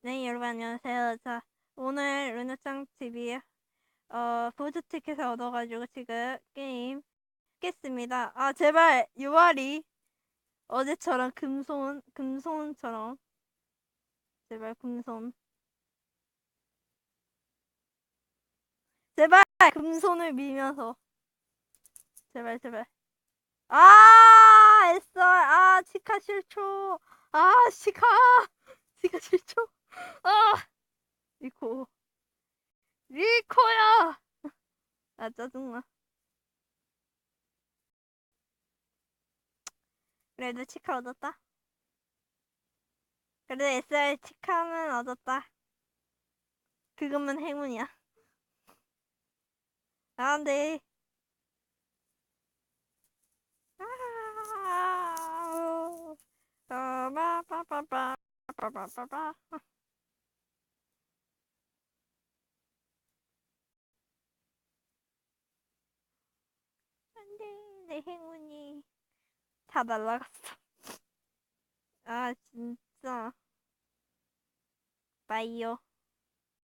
네, 여러분 안녕하세요. 자, 오늘 루나짱 TV 어 보드 티켓을 얻어가지고 지금 게임 깼습니다. 아 제발 유아리! 어제처럼 금손 금손처럼. 제발 금손. 제발 금손을 밀면서. 제발 제발. 아 SR 아 치카 실초 아 치카. 치카 실초 아 리코. 리코야. 아 짜증나. 그래도 치카 얻었다. 그래도 SR 치카는 얻었다. 그거면 행운이야. 아, 안돼 아, 빠바바바 빠바바바 안돼 내 행운이 다 날라갔어. 아 진짜. 빠이요